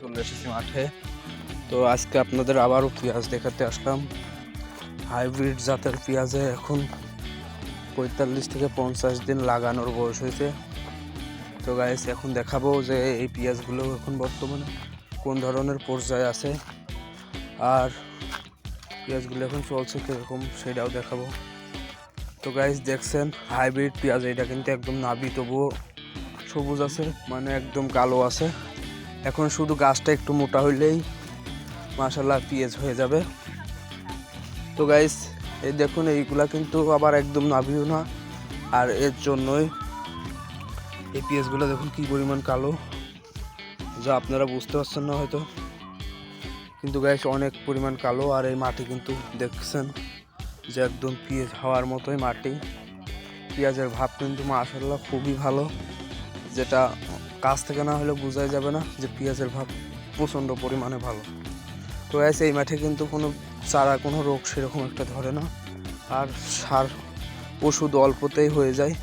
চলে এসেছি মাঠে। তো আজকে আপনাদের আবারও পেঁয়াজ দেখাতে আসলাম। হাইব্রিড জাতের পেঁয়াজে এখন পঁয়তাল্লিশ থেকে পঞ্চাশ দিন লাগানোর বয়স হয়েছে। তো গাইস এখন দেখাবো যে এই পেঁয়াজগুলো এখন বর্তমানে কোন ধরনের পর্যায়ে আছে। আর পেঁয়াজগুলো এখন চলছে কীরকম সেটাও দেখাবো। তো গাইস দেখছেন, হাইব্রিড পেঁয়াজ, এটা কিন্তু একদম নাবি, তবুও সবুজ আছে মানে একদম কালো আছে। এখন শুধু গাছটা একটু মোটা হইলেই মাশাল্লাহ পেঁয়াজ হয়ে যাবে। তো গাইস এই দেখুন, এইগুলা কিন্তু আবার একদম নাভিও না। আর এর জন্যই এই পেঁয়াজগুলো দেখুন কি পরিমাণ কালো। যা আপনারা বুঝতে পারছেন না হয়তো। কিন্তু গাইস অনেক পরিমাণ কালো আর এই মাটি কিন্তু দেখছেন যে একদম পেঁয়াজ হওয়ার মতোই মাটি। পেঁয়াজের ভাব কিন্তু মাশাল্লাহ খুবই ভালো, যেটা কাছ থেকে না হলে বোঝাই যাবে না যে পেঁয়াজের ভাব প্রচণ্ড পরিমাণে ভালো। তো গাইস এই মাঠে কিন্তু কোনো চারা, কোনো রোগ সেরকম একটা ধরে না। আর সার, ওষুধ অল্পতেই হয়ে যায়।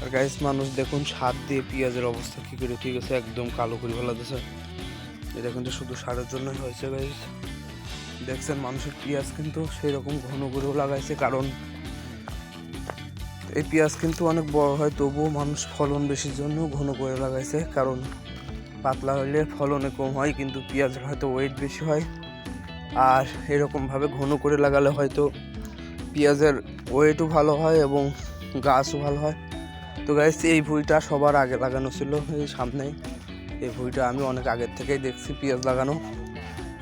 আর গাইস মানুষ দেখুন সার দিয়ে পেঁয়াজের অবস্থা কী করে ঠিক আছে, একদম কালো করে ফেলা দিয়েছে এটা কিন্তু শুধু সারের জন্যই হয়েছে গাইস দেখছেন মানুষের পেঁয়াজ কিন্তু সেই রকম ঘন করেও লাগাইছে, কারণ এই পেঁয়াজ কিন্তু অনেক বড় হয়, তবুও মানুষ ফলন বেশির জন্য ঘন করে লাগাইছে, কারণ পাতলা হলে ফলনে কম হয়, কিন্তু পেঁয়াজের হয়তো ওয়েট বেশি হয়। আর এরকমভাবে ঘন করে লাগালে হয়তো পেঁয়াজের ওয়েটও ভালো হয় এবং গাছও ভালো হয়। তো গাইস এই ভুঁইটা সবার আগে লাগানো ছিল এই সামনেই। এই ভুঁইটা আমি অনেক আগের থেকেই দেখছি পেঁয়াজ লাগানো।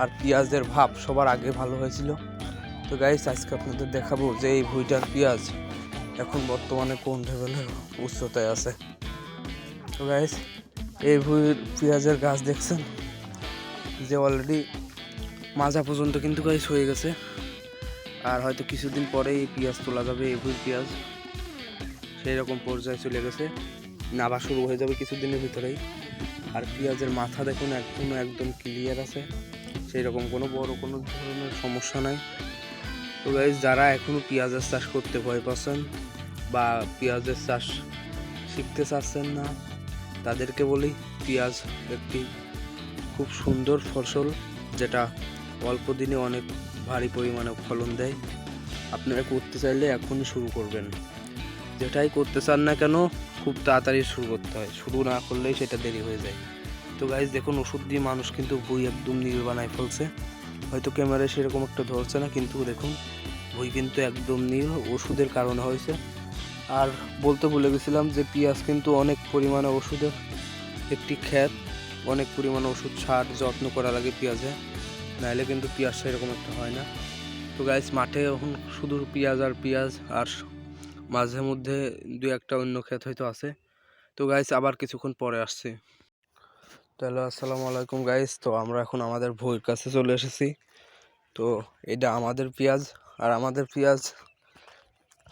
আর পেঁয়াজের ভাব সবার আগে ভালো হয়েছিল। তো গাইস আজকে আপনাদের দেখাবো যে এই ভুঁইটার পেঁয়াজ এখন বর্তমানে কোন লেভেলের উচ্চতায় আছে? তো গাইস এই ভুঁইয়ের পেঁয়াজের গাছ দেখছেন? যে অলরেডি মাজা পর্যন্ত কিন্তু গাইস হয়ে গেছে। আর হয়তো কিছুদিন পরে এই পেঁয়াজ তোলা যাবে, এই ভুঁইয়ের পেঁয়াজ। সেই রকম পর্যায়ে চলে গেছে। নাবা শুরু হয়ে যাবে কিছুদিনের ভিতরেই। আর পেঁয়াজের মাথা দেখুন একদম একদম ক্লিয়ার আছে। সেই রকম কোনো বড় কোনো ধরনের সমস্যা নাই। তো গাইজ যারা এখনও পেঁয়াজের চাষ করতে ভয় পাচ্ছেন বা পেঁয়াজের চাষ শিখতে চাচ্ছেন না, তাদেরকে বলি পেঁয়াজ একটি খুব সুন্দর ফসল যেটা অল্প দিনে অনেক ভারী পরিমাণে ফলন দেয়। আপনারা করতে চাইলে এখনই শুরু করবেন। যেটাই করতে চান না কেন, খুব তাড়াতাড়ি শুরু করতে হয়। শুরু না করলেই সেটা দেরি হয়ে যায়। তো গাইজ দেখুন, ওষুধ দিয়ে মানুষ কিন্তু বই একদম বানায় ফেলছে। হয়তো ক্যামেরায় সেরকম একটা ধরছে না, কিন্তু দেখুন বই কিন্তু একদম নীল। ওষুধের কারণে হয়েছে। আর বলতে ভুলে গেছিলাম যে পেঁয়াজ কিন্তু অনেক পরিমাণে ওষুধের একটি ক্ষেত অনেক পরিমাণে ওষুধ সার যত্ন করা লাগে পেঁয়াজে, নাহলে কিন্তু পেঁয়াজ সেরকম একটা হয় না। তো গাইজ মাঠে এখন শুধু পেঁয়াজ আর পেঁয়াজ আর মাঝে মধ্যে দু একটা অন্য ক্ষেত হয়তো আছে। তো গাইজ আবার কিছুক্ষণ পরে আসছি। তাহলে আসসালামু আলাইকুম গাইজ তো আমরা এখন আমাদের ভইয়ের কাছে চলে এসেছি। তো এটা আমাদের পেঁয়াজ আর আমাদের পেঁয়াজ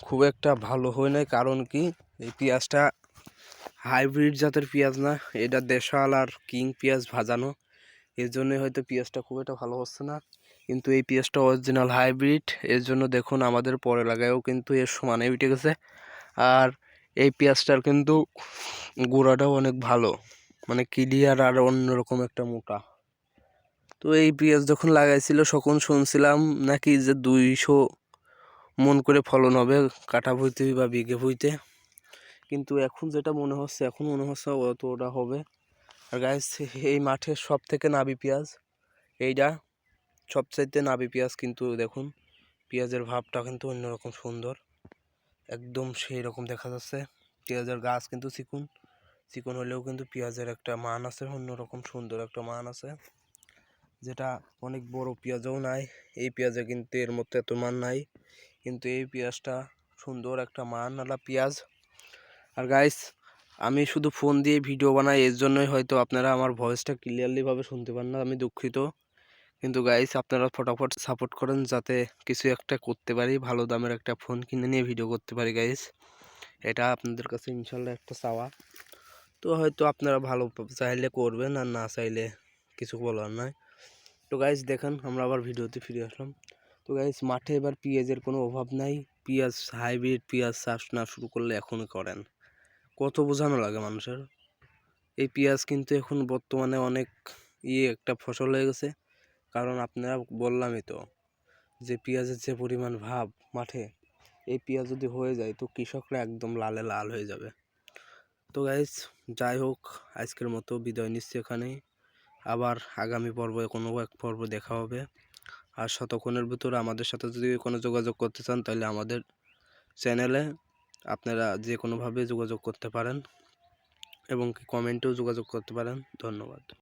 খুব একটা ভালো হয় নাই, কারণ কি এই পেঁয়াজটা হাইব্রিড জাতের পেঁয়াজ না, এটা দেশাল আর কিং পেঁয়াজ ভাজানো। এর জন্যই হয়তো পেঁয়াজটা খুব একটা ভালো হচ্ছে না। কিন্তু এই পেঁয়াজটা অরিজিনাল হাইব্রিড এর জন্য দেখুন আমাদের পরে লাগায়ও কিন্তু এর সমানে উঠে গেছে। আর এই পেঁয়াজটার কিন্তু গোড়াটাও অনেক ভালো মানে ক্লিয়ার আর অন্যরকম একটা মোটা। তো এই পেঁয়াজ যখন লাগাইছিল তখন শুনছিলাম নাকি যে দুইশো মন করে ফলন হবে, কাটা ভুইতে বা বিঘে ভুঁইতে। কিন্তু এখন যেটা মনে হচ্ছে, এখন মনে হচ্ছে অতটা হবে। আর গাইস এই মাঠের সব থেকে নাবি পেঁয়াজ এইটা সবচাইতে নাবি পেঁয়াজ কিন্তু দেখুন, পেঁয়াজের ভাবটা কিন্তু অন্যরকম সুন্দর। একদম সেই রকম দেখা যাচ্ছে। পেঁয়াজের গাছ কিন্তু চিকুন, চিকন হলেও কিন্তু পেঁয়াজের একটা মান আছে, অন্যরকম সুন্দর একটা মান আছে। যেটা অনেক বড় পেঁয়াজও নাই, এই পেঁয়াজে কিন্তু এর মধ্যে এত মান নাই। কিন্তু এই পেঁয়াজটা সুন্দর একটা মান আলা পেঁয়াজ। আর গাইস আমি শুধু ফোন দিয়ে ভিডিও বানাই, এর জন্যই হয়তো আপনারা আমার ভয়েসটা ক্লিয়ারলিভাবে শুনতে পান না, আমি দুঃখিত। কিন্তু গাইস আপনারা ফটাফট সাপোর্ট করেন যাতে কিছু একটা করতে পারি, ভালো দামের একটা ফোন কিনে নিয়ে ভিডিও করতে পারি গাইস এটা আপনাদের কাছে ইনশাল্লাহ একটা চাওয়া। তো হয়তো আপনারা ভালো চাইলে করবেন, আর না চাইলে কিছু বলার নয় তো গাইস দেখেন, আমরা আবার ভিডিওতে ফিরে আসলাম। তো গাইস মাঠে এবার পেঁয়াজের কোনো অভাব নাই। পেঁয়াজ হাইব্রিড পেঁয়াজ চাষ না শুরু করলে এখনই করেন। কত বোঝানো লাগে মানুষের। এই পেঁয়াজ কিন্তু এখন বর্তমানে অনেক ইয়ে একটা ফসল হয়ে গেছে। কারণ আপনারা বললামই তো যে পেঁয়াজের যে পরিমাণ ভাব মাঠে, এই পেঁয়াজ যদি হয়ে যায় তো কৃষকরা একদম লালে লাল হয়ে যাবে। তো গাইজ যাই হোক, আজকের মতো বিদায় নিচ্ছি এখানেই। আবার আগামী পর্বে কোনো এক পর্ব দেখা হবে। আর শতক্ষণের ভিতরে আমাদের সাথে যদি কোনো যোগাযোগ করতে চান, তাহলে আমাদের চ্যানেলে আপনারা যে কোনোভাবে যোগাযোগ করতে পারেন এবং কমেন্টেও যোগাযোগ করতে পারেন। ধন্যবাদ।